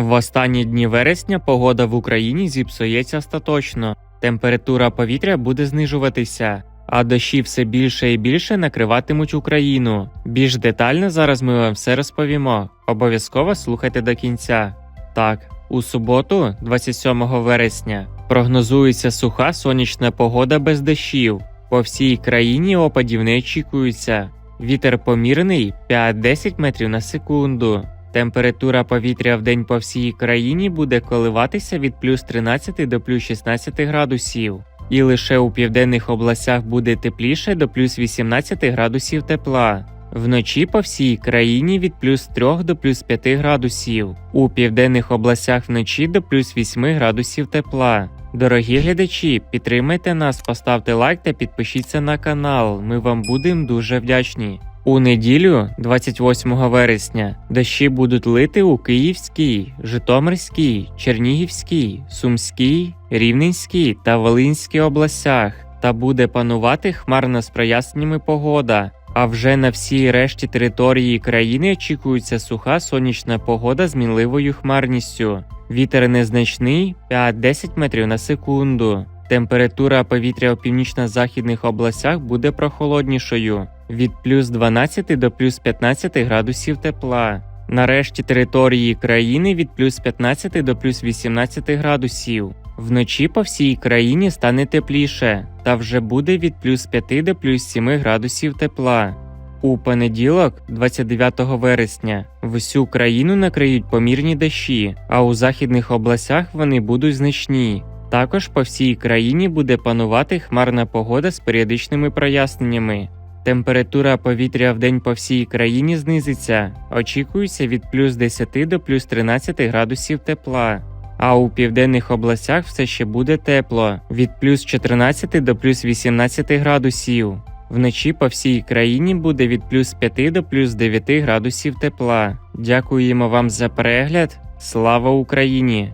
В останні дні вересня погода в Україні зіпсується остаточно. Температура повітря буде знижуватися, а дощі все більше і більше накриватимуть Україну. Більш детально зараз ми вам все розповімо. Обов'язково слухайте до кінця. Так, у суботу, 27 вересня, прогнозується суха сонячна погода без дощів. По всій країні опадів не очікується. Вітер помірний 5-10 метрів на секунду. Температура повітря в день по всій країні буде коливатися від плюс 13 до плюс 16 градусів. І лише у південних областях буде тепліше до плюс 18 градусів тепла. Вночі по всій країні від плюс 3 до плюс 5 градусів. У південних областях вночі до плюс 8 градусів тепла. Дорогі глядачі, підтримайте нас, поставте лайк та підпишіться на канал. Ми вам будемо дуже вдячні. У неділю, 28 вересня, дощі будуть лити у Київській, Житомирській, Чернігівській, Сумській, Рівненській та Волинській областях, та буде панувати хмарно з проясненнями погода. А вже на всій решті території країни очікується суха сонячна погода з мінливою хмарністю. Вітер незначний 5-10 метрів на секунду. Температура повітря у північно-західних областях буде прохолоднішою від плюс 12 до плюс 15 градусів тепла. На решті території країни від плюс 15 до плюс 18 градусів. Вночі по всій країні стане тепліше, та вже буде від плюс 5 до плюс 7 градусів тепла. У понеділок, 29 вересня, всю країну накриють помірні дощі, а у західних областях вони будуть значні. Також по всій країні буде панувати хмарна погода з періодичними проясненнями. Температура повітря в день по всій країні знизиться, очікується від плюс 10 до плюс 13 градусів тепла. А у південних областях все ще буде тепло від плюс 14 до плюс 18 градусів. Вночі по всій країні буде від плюс 5 до плюс 9 градусів тепла. Дякуємо вам за перегляд. Слава Україні!